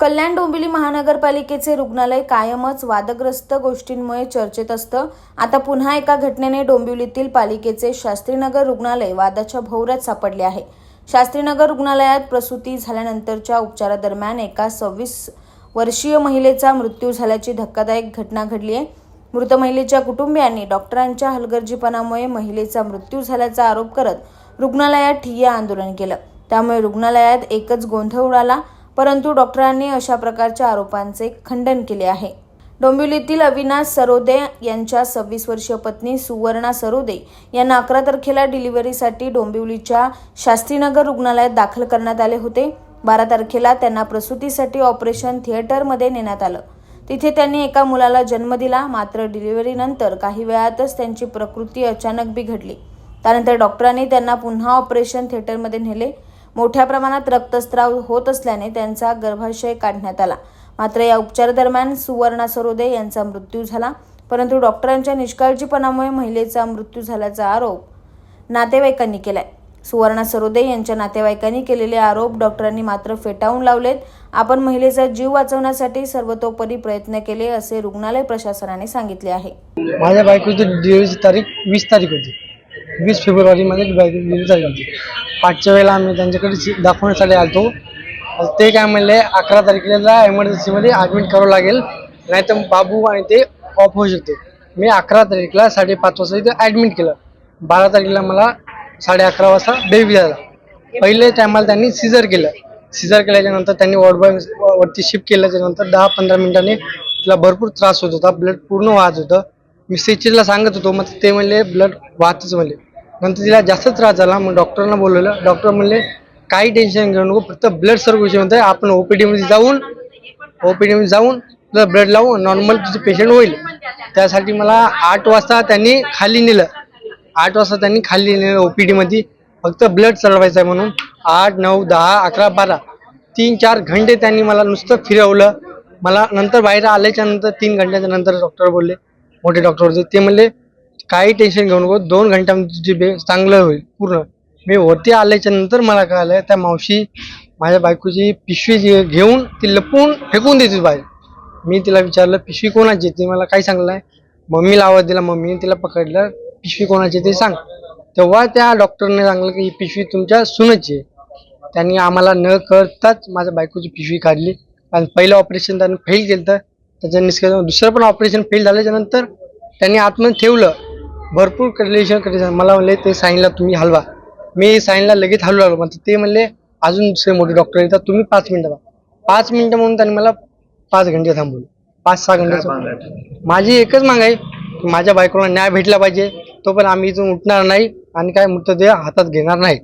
कल्याण डोंबिवली महानगरपालिकेचे रुग्णालय कायमच वादग्रस्त गोष्टींमुळे चर्चेत असतं. आता पुन्हा एका घटनेने डोंबिवलीतील पालिकेचे शास्त्रीनगर रुग्णालय वादाच्या भोवऱ्यात सापडले आहे. शास्त्रीनगर रुग्णालयात प्रसूती झाल्यानंतरच्या उपचारादरम्यान एका सव्वीस वर्षीय महिलेचा मृत्यू झाल्याची धक्कादायक घटना घडली आहे. मृत महिलेच्या कुटुंबियांनी डॉक्टरांच्या हलगर्जीपणामुळे महिलेचा मृत्यू झाल्याचा आरोप करत रुग्णालयात ठिय्या आंदोलन केलं. त्यामुळे रुग्णालयात एकच गोंधळ उडाला. परंतु डॉक्टरांनी अशा प्रकारच्या आरोपांचे खंडन केले आहे. डोंबिवलीतील अविनाश सरोदे यांच्या सव्वीस वर्षीय पत्नी सुवर्णा सरोदे यांना अकरा तारखेला डिलिव्हरीसाठी डोंबिवलीच्या शास्त्रीनगर रुग्णालयात दाखल करण्यात आले होते. बारा तारखेला त्यांना प्रसूतीसाठी ऑपरेशन थिएटरमध्ये नेण्यात आलं. तिथे त्यांनी एका मुलाला जन्म दिला. मात्र डिलिव्हरीनंतर काही वेळातच त्यांची प्रकृती अचानक बिघडली. त्यानंतर डॉक्टरांनी त्यांना पुन्हा ऑपरेशन थिएटरमध्ये नेले. मोठ्या प्रमाणात रक्तस्त्राव होत असल्याने त्यांचा गर्भाशय काढण्यात आला. मात्र या उपचारादरम्यान सुवर्णा सरोदे यांचा मृत्यू झाला. परंतु डॉक्टरांच्या निष्काळजीपणामुळे महिलेचा मृत्यू झाल्याचा आरोप नातेवाईकांनी केलाय. सुवर्णा सरोदे यांच्या नातेवाईकांनी केलेले आरोप डॉक्टरांनी मात्र फेटाळून लावलेत. आपण महिलेचा जीव वाचवण्यासाठी सर्वतोपरी प्रयत्न केले असे रुग्णालय प्रशासनाने सांगितले आहे. माझ्या बायकोची डिलिव्हरीची तारीख वीस तारीख होती. वीस फेब्रुवारीमध्ये दिली झाली होती. पाचच्या वेळेला आम्ही त्यांच्याकडे सी- दाखवण्यासाठी आलतो. ते काय म्हणले अकरा तारखेला एमर्जन्सीमध्ये ॲडमिट करावं लागेल. नाही तर बाबू आणि ते ऑफ होऊ शकते. मी अकरा तारीखला साडेपाच वाजता इथे ॲडमिट केलं. बारा तारखेला मला साडे अकरा वाजता बेबी झाला पहिले टायमाला त्यांनी सिजर केलं. सिजर केल्याच्यानंतर त्यांनी वॉर्डबॉय वरती शिफ्ट केल्याच्यानंतर दहा पंधरा मिनिटांनी तिला भरपूर त्रास होत होता. ब्लड पूर्ण वाहत होतं. मी सेचीला सांगत होतो मग ते म्हणले ब्लड वाहतच म्हणले. नंतर तिला जास्त त्रास झाला. मग डॉक्टरना बोलवलं. डॉक्टर म्हणले काही टेन्शन घेऊ नको. फक्त ब्लड सर्क्युलेशन होतं आपण ओपीडी जाऊन ओपीडी जाऊन तुला ब्लड लावून नॉर्मल तुझं पेशंट होईल. त्यासाठी मला आठ वाजता त्यांनी खाली नेलं. आठ वाजता त्यांनी खाली नेलं ओपीडी फक्त ब्लड चढवायचं आहे म्हणून. आठ नऊ दहा अकरा बारा. तीन चार घंटे त्यांनी मला नुसतं फिरवलं. मला नंतर बाहेर आल्याच्यानंतर तीन घंट्याच्या नंतर डॉक्टर बोलले. मोठे डॉक्टर होते. ते म्हणले काही टेन्शन घेऊ नको. दोन घंट्यामध्ये बे चांगलं होईल पूर्ण. मी वरती आल्याच्यानंतर मला कळालं त्या मावशी माझ्या बायकोची पिशवी जी घेऊन ती लपवून फेकून देते बाहेर. मी तिला विचारलं पिशवी कोणाची ती मला काही सांगलं नाही. मम्मीला आवाज दिला मम्मीने तिला पकडलं. पिशवी कोणाची ते सांग. तेव्हा त्या डॉक्टरने सांगलं की ही पिशवी तुमच्या सुनची आहे. त्यांनी आम्हाला न करताच माझ्या बायकोची पिशवी काढली. आणि पहिलं ऑपरेशन त्यांनी फेल केलं त्याच्या निष्कर्ष दुसरं पण ऑपरेशन फेल झाल्याच्यानंतर त्यांनी आतमध्ये ठेवलं. भरपूर कंडिशन कंडिशन मला म्हणले ते साईनला तुम्ही हलवा. मी साईनला लगेच हलू लागलो. मग ते म्हणले अजून दुसरे मोठे डॉक्टर येतात तुम्ही पाच मिनिटं थांबा. पाच मिनिटं म्हणून त्यांनी मला पाच घंटे थांबवले. पाच सहा घंटे माझी एकच माग आहे माझ्या बायकोला न्याय भेटला पाहिजे. तो पण आम्ही इथून उठणार नाही आणि काय मृतदेह हातात घेणार नाही.